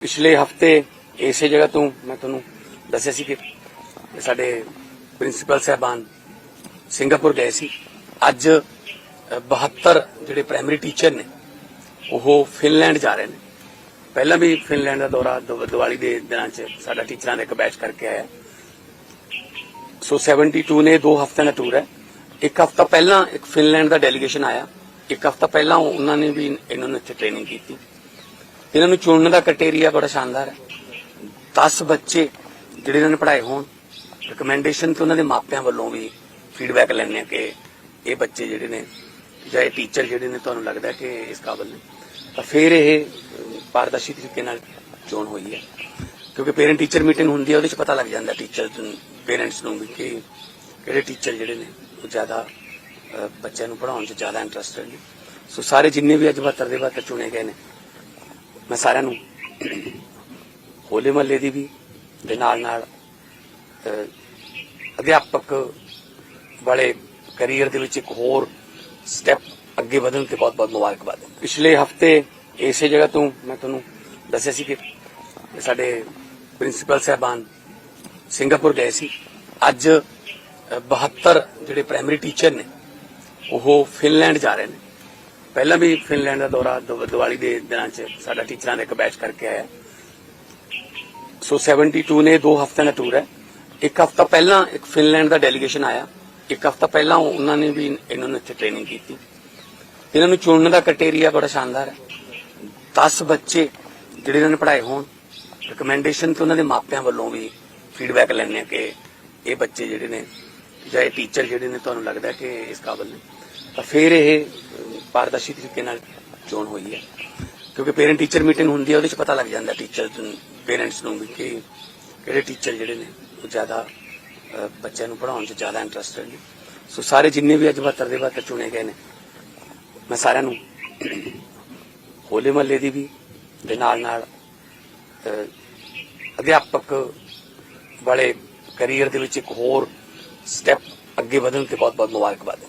ਪਿਛਲੇ ਹਫ਼ਤੇ ਇਸੇ ਜਗ੍ਹਾ ਤੋਂ ਮੈਂ ਤੁਹਾਨੂੰ ਦੱਸਿਆ ਸੀ ਕਿ ਸਾਡੇ ਪ੍ਰਿੰਸੀਪਲ ਸਾਹਿਬਾਨ ਸਿੰਗਾਪੁਰ ਗਏ ਸੀ। ਅੱਜ ਅ, 72 ਜਿਹੜੇ ਪ੍ਰਾਇਮਰੀ ਟੀਚਰ ਨੇ ਉਹ ਫਿਨਲੈਂਡ ਜਾ ਰਹੇ ਨੇ। ਪਹਿਲਾਂ ਵੀ ਫਿਨਲੈਂਡ ਦਾ ਦੌਰਾ ਦੀਵਾਲੀ ਦੇ ਦਿਨਾਂ 'ਚ ਸਾਡਾ ਟੀਚਰਾਂ ਦਾ ਇੱਕ ਬੈਚ ਕਰਕੇ ਆਇਆ। ਸੋ 72 ਨੇ ਦੋ ਹਫ਼ਤਿਆਂ ਦਾ ਟੂਰ ਹੈ। ਇੱਕ ਹਫ਼ਤਾ ਪਹਿਲਾਂ ਇੱਕ ਫਿਨਲੈਂਡ ਦਾ ਡੈਲੀਗੇਸ਼ਨ ਆਇਆ। ਇੱਕ ਹਫ਼ਤਾ ਪਹਿਲਾਂ ਉਹਨਾਂ ਨੇ ਵੀ ਇਹਨਾਂ ਨੂੰ ਇੱਥੇ ਟ੍ਰੇਨਿੰਗ ਕੀਤੀ। ਇਹਨਾਂ ਨੂੰ ਚੁਣਨ ਦਾ ਕ੍ਰਾਈਟੇਰੀਆ ਬੜਾ ਸ਼ਾਨਦਾਰ ਹੈ। 10 ਬੱਚੇ ਜਿਹੜੇ ਇਹਨਾਂ ਨੇ ਪੜ੍ਹਾਏ ਹੋਣ ਰეკਮੈਂਡੇਸ਼ਨ ਤੇ ਉਹਨਾਂ ਦੇ ਮਾਪਿਆਂ ਵੱਲੋਂ ਵੀ ਫੀਡਬੈਕ ਲੈਣੇ ਕਿ ਇਹ ਬੱਚੇ ਜਿਹੜੇ ਨੇ ਜਾਂ ਇਹ ਟੀਚਰ ਜਿਹੜੇ ਨੇ ਤੁਹਾਨੂੰ ਲੱਗਦਾ ਕਿ ਇਸ ਕਾਬਲ ਨੇ। ਤਾਂ ਫਿਰ ਇਹ ਪਾਰਦਰਸ਼ੀ ਤਰੀਕੇ ਨਾਲ ਚੋਣ ਹੋਈ ਹੈ। ਕਿਉਂਕਿ ਪੇਰੈਂਟ ਟੀਚਰ ਮੀਟਿੰਗ ਹੁੰਦੀ ਹੈ, ਉਹਦੇ 'ਚ ਪਤਾ ਲੱਗ ਜਾਂਦਾ ਟੀਚਰ ਪੇਰੈਂਟਸ ਨੂੰ ਵੀ ਕਿ ਕਿਹੜੇ ਟੀਚਰ ਜਿਹੜੇ ਨੇ ਉਹ ਜ਼ਿਆਦਾ ਬੱਚਿਆਂ ਨੂੰ ਪੜ੍ਹਾਉਣ 'ਚ ਜ਼ਿਆਦਾ ਇੰਟਰਸਟਡ ਨੇ। ਸੋ ਸਾਰੇ ਜਿੰਨੇ ਵੀ ਅੱਜ 72 ਦੇ 72 ਚੁਣੇ ਗਏ ਨੇ ਮੈਂ ਸਾਰਿਆਂ ਨੂੰ ਹੋਲੇ ਮਹੱਲੇ ਦੀ ਵੀ ਦੇ ਨਾਲ ਨਾਲ ਅਧਿਆਪਕ ਵਾਲੇ ਕੈਰੀਅਰ ਦੇ ਵਿੱਚ ਇੱਕ ਹੋਰ ਸਟੈਪ ਅੱਗੇ ਵਧਣ ਤੇ ਬਹੁਤ ਬਹੁਤ ਮੁਬਾਰਕਬਾਦ ਪਿਛਲੇ ਹਫ਼ਤੇ ਇਸੇ ਜਗ੍ਹਾ ਤੋਂ ਮੈਂ ਤੁਹਾਨੂੰ ਦੱਸਿਆ ਸੀ ਕਿ ਸਾਡੇ ਪ੍ਰਿੰਸੀਪਲ ਸਾਹਿਬਾਨ ਸਿੰਗਾਪੁਰ ਗਏ ਸੀ। ਅੱਜ ਅਹ, 72 ਜਿਹੜੇ ਪ੍ਰਾਇਮਰੀ ਟੀਚਰ ਨੇ ਉਹ ਫਿਨਲੈਂਡ ਜਾ ਰਹੇ ਨੇ। ਪਹਿਲਾਂ ਵੀ ਫਿਨਲੈਂਡ ਦਾ ਦੌਰਾ ਦੀਵਾਲੀ ਦੇ ਦਿਨਾਂ 'ਚ ਸਾਡਾ ਟੀਚਰਾਂ ਦਾ ਇੱਕ ਬੈਚ ਕਰਕੇ ਆਇਆ। ਸੋ 72 ਨੇ ਦੋ ਹਫ਼ਤਿਆਂ ਦਾ ਟੂਰ ਹੈ। ਇੱਕ ਹਫ਼ਤਾ ਪਹਿਲਾਂ ਇੱਕ ਫਿਨਲੈਂਡ ਦਾ ਡੈਲੀਗੇਸ਼ਨ ਆਇਆ। ਇੱਕ ਹਫ਼ਤਾ ਪਹਿਲਾਂ ਉਹਨਾਂ ਨੇ ਵੀ ਇਹਨਾਂ ਨੂੰ ਇੱਥੇ ਟ੍ਰੇਨਿੰਗ ਕੀਤੀ। ਇਹਨਾਂ ਨੂੰ ਚੁਣਨ ਦਾ ਕ੍ਰਾਈਟੇਰੀਆ ਬੜਾ ਸ਼ਾਨਦਾਰ ਹੈ। 10 ਬੱਚੇ ਜਿਹੜੇ ਇਹਨਾਂ ਨੇ ਪੜ੍ਹਾਏ ਹੋਣ ਰეკਮੈਂਡੇਸ਼ਨ ਤੇ ਉਹਨਾਂ ਦੇ ਮਾਪਿਆਂ ਵੱਲੋਂ ਵੀ ਫੀਡਬੈਕ ਲੈਣੇ ਕਿ ਇਹ ਬੱਚੇ ਜਿਹੜੇ ਨੇ ਜਾਂ ਇਹ ਟੀਚਰ ਜਿਹੜੇ ਨੇ, ਤੁਹਾਨੂੰ ਲੱਗਦਾ ਕਿ ਇਸ ਕਾਬਲ ਨੇ? ਤਾਂ ਫਿਰ ਇਹ ਪਾਰਦਰਸ਼ੀ ਤਰੀਕੇ ਨਾਲ ਚੋਣ ਹੋਈ ਹੈ। ਕਿਉਂਕਿ ਪੇਰੈਂਟ ਟੀਚਰ ਮੀਟਿੰਗ ਹੁੰਦੀ ਹੈ, ਉਹਦੇ 'ਚ ਪਤਾ ਲੱਗ ਜਾਂਦਾ ਟੀਚਰ ਪੇਰੈਂਟਸ ਨੂੰ ਵੀ ਕਿ ਕਿਹੜੇ ਟੀਚਰ ਜਿਹੜੇ ਨੇ, ਉਹ ਜ਼ਿਆਦਾ ਬੱਚਿਆਂ ਨੂੰ ਪੜ੍ਹਾਉਣ 'ਚ ਜ਼ਿਆਦਾ ਇੰਟਰਸਟਡ ਨੇ ਸੋ ਸਾਰੇ ਜਿੰਨੇ ਵੀ ਅੱਜ 72 ਦੇ 72 ਚੁਣੇ ਗਏ ਨੇ, ਮੈਂ ਸਾਰਿਆਂ ਨੂੰ ਹੋਲੇ ਮਹੱਲੇ ਦੀ ਵੀ ਦੇ ਨਾਲ ਨਾਲ ਅਧਿਆਪਕ ਵਾਲੇ ਕੈਰੀਅਰ ਦੇ ਵਿੱਚ ਇੱਕ ਹੋਰ ਸਟੈਪ ਅੱਗੇ ਵਧਣ ਤੇ ਬਹੁਤ ਬਹੁਤ ਮੁਬਾਰਕਬਾਦ ਹੈ